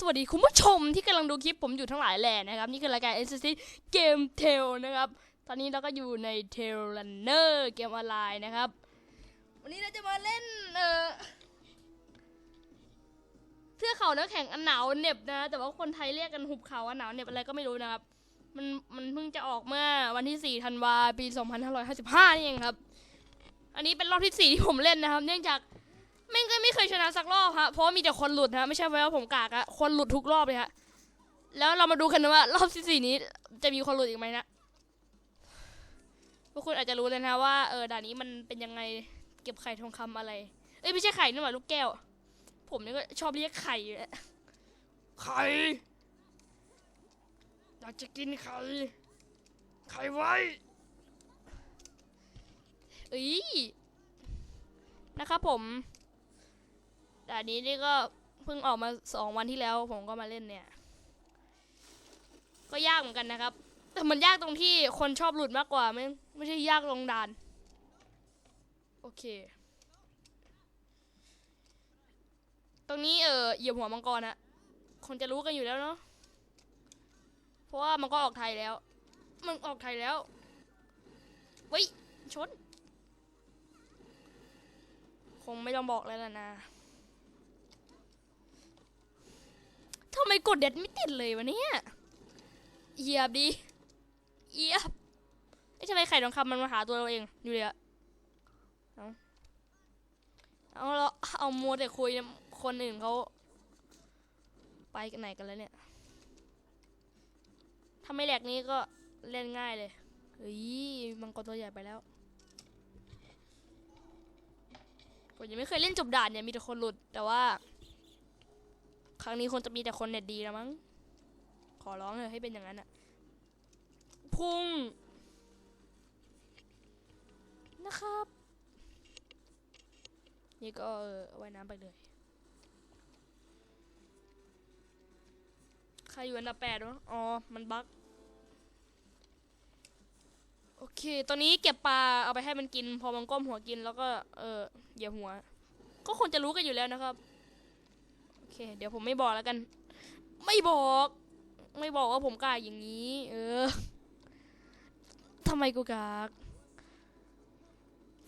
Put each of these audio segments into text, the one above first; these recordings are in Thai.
สวัสดีคุณผู้ชมที่กำลังดูคลิปผมอยู่ทั้งหลายแหล่นะครับ นี่คือรายการ s c Game Tale นะครับ ตอนนี้เราก็อยู่ใน Tail Runner เกมออนไลน์นะครับ วันนี้เราจะมาเล่นเอ่อเทือกเขาน้ำแข็งอันหนาวเหน็บนะ แต่ว่าคนไทยเรียกกันหุบเขาอันหนาวเหน็บอะไรก็ไม่รู้นะครับ มันมันเพิ่งจะออกเมื่อวันที่4ธันวาปี 2555นี่เองครับ อันนี้เป็นรอบที่4ที่ผมเล่นนะครับ เนื่องจาก ไม่ก็ไม่เคยชนะสักรอบฮะเพราะว่ามีแต่คนหลุดฮะไม่ใช่ว่าผมกากอะคนหลุดทุกรอบเลยฮะแล้วเรามาดูกันนะว่ารอบที่สี่นี้ จะมีคนหลุดอีกไหมนะพวกคุณอาจจะรู้เลยนะว่าเออด่านนี้มันเป็นยังไงเก็บไข่ทองคำอะไร เอ้ยไม่ใช่ไข่นี่หว่าลูกแก้ว ผมนี่ก็ชอบเรียกไข่อยู่แหละไข่อยากจะกินไข่ไข่ไว้เอ้ยนะครับผม ด่านนี้นี่ก็เพิ่งออกมาสองวันที่แล้วผมก็มาเล่นเนี่ย ก็ยากเหมือนกันนะครับ แต่มันยากตรงที่คนชอบหลุดมากกว่าไม่ไม่ใช่ยากลงดาน โอเค ตรงนี้เออเหยียบหัวมังกรอะคนจะรู้กันอยู่แล้วเนาะเพราะว่ามันก็ออกไทยแล้ว มันออกไทยแล้วเว้ยชนคงไม่ต้องบอกแล้วล่ะนะ ทำไมกดเด็ดไม่ติดเลยวะเนี่ยเหยียบดิเหยียบไอ้ทำไมไข่ทองคำมันมาหาตัวเราเองอยู่เลยอะเอาเอาเราเอามัวแต่คุยนะคนอื่นเขาไปกันไหนกันแล้วเนี่ยถ้าไม่แหลกนี้ก็เล่นง่ายเลยเฮ้ยมังกรตัวใหญ่ไปแล้วผมยังไม่เคยเล่นจบด่านเนี่ยมีแต่คนหลุดแต่ว่า ครั้งนี้คงจะมีแต่คนเน็ตดีแล้วมั้ง ขอร้องเลยให้เป็นอย่างนั้นอะพุ่ง นะครับ นี่ก็เออว่ายน้ำไปเลย ใครอยู่อันดับแปดวะอ๋อ มันบั๊กโอเค ตอนนี้เก็บปลาเอาไปให้มันกิน พอมันก้มหัวกินแล้วก็ เออเหยียบหัว ก็คนจะรู้กันอยู่แล้วนะครับ เค เดี๋ยวผมไม่บอกแล้วกัน ไม่บอก ไม่บอกว่าผมกากอย่างนี้ เออทำไมกูกาก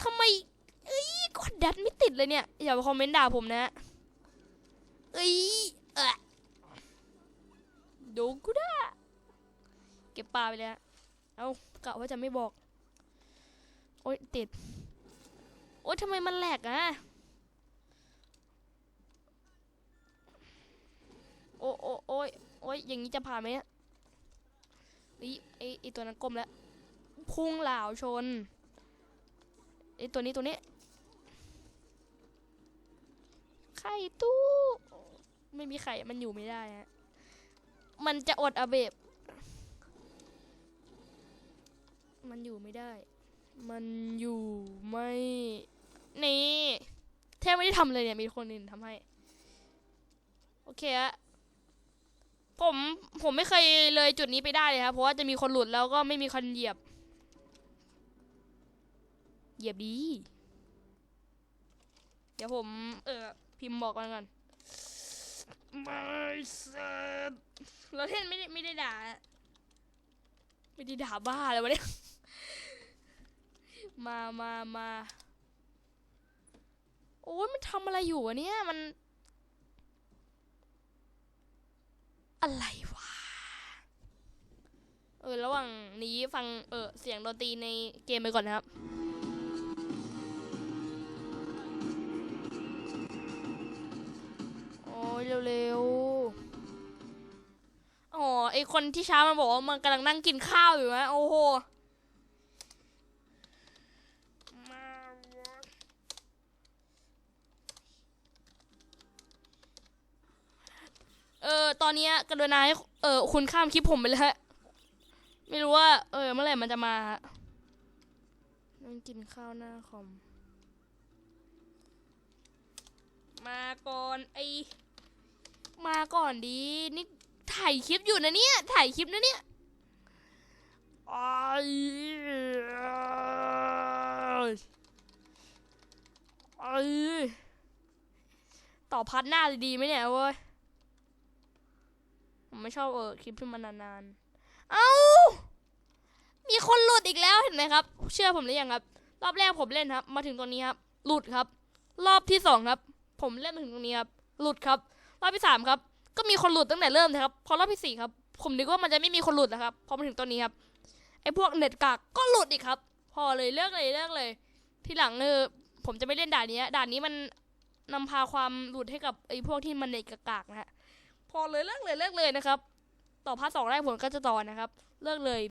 ทำไม เอ้ยกดดันไม่ติดเลยเนี่ย อย่ามาคอมเมนต์ด่าผมนะ เอ้ยเอะดูกูได้เก็บปลาไปเลยอะเอากะว่าจะไม่บอก โอ๊ยติด โอ๊ยทำไมมันแหลกอะ โอ้โอ้โอ้ ยอ้ยอย่างนี้จะผ่านไหมเนี่ยอีไอไอตัวนั้นก้มแล้วพุ่งเหล่าชนไอตัวนี้ตัวนี้ไข่ตู้ ไม่มีไข่มันอยู่ไม่ได้ฮะมันจะอดอาเบบมันอยู่ไม่ได้ มันอยู่ไม่นี่แทบไม่ได้ทำเลยเนี่ยมีคนอื่นทำให้ โอเคอะ ผมผมไม่เคยเลยจุดนี้ไปได้เลยครับ เพราะว่าจะมีคนหลุดแล้วก็ไม่มีคนเหยียบ เหยียบดี เดี๋ยวผม เออพิมพ์บอกกันก่อนไม่เสร็จเราเท่นไม่ได้ไม่ได้ด่า ไม่ได้ด่าบ้าเลยวะเนี่ย มามามา โอ้ยมันทำอะไรอยู่วะเนี่ย มัน อะไรวะ เออ ระหว่างนี้ฟัง เออ เสียงดนตรีในเกมไปก่อนนะครับโอ้ยเร็วๆ อ๋อ ไอคนที่ช้ามันบอกว่ามันกำลังนั่งกินข้าวอยู่นะ โอ้โห มาวะเออ ตอนเนี้ยกรุณาให้เออคุณข้ามคลิปผมไปเลยฮะ ไม่รู้ว่า เออ เมื่อไหร่มันจะมาฮะนั่งกินข้าวหน้าคอม มาก่อนไอมาก่อนดี นี่ถ่ายคลิปอยู่นะเนี่ย ถ่ายคลิปนะเนี่ยไอ้ไอ้ต่อพัดหน้าเลยดีไหมเนี่ยเว้ย ผมไม่ชอบเออคลิปที่มันนานๆ เอ้า มีคนหลุดอีกแล้วเห็นไหมครับ เชื่อผมหรือยังครับ รอบแรกผมเล่นครับ มาถึงตรงนี้ครับ หลุดครับ รอบที่สองครับ ผมเล่นมาถึงตรงนี้ครับ หลุดครับ รอบที่สามครับ ก็มีคนหลุดตั้งแต่เริ่มนะครับ พอรอบที่สี่ครับ ผมนึกว่ามันจะไม่มีคนหลุดนะครับ พอมาถึงตรงนี้ครับ ไอ้พวกเน็ตกากก็หลุดอีกครับ พอเลยเลิกเลยเลิกเลย ทีหลังเออผมจะไม่เล่นด่านนี้ ด่านนี้มันนำพาความหลุดให้กับไอ้พวกที่มันเน็ตกากๆนะฮะ พอเลยเลิกเลยเลิกเลยนะครับ ต่อพาร์ทสองแรกผมก็จะต่อนะครับ เลิกเลย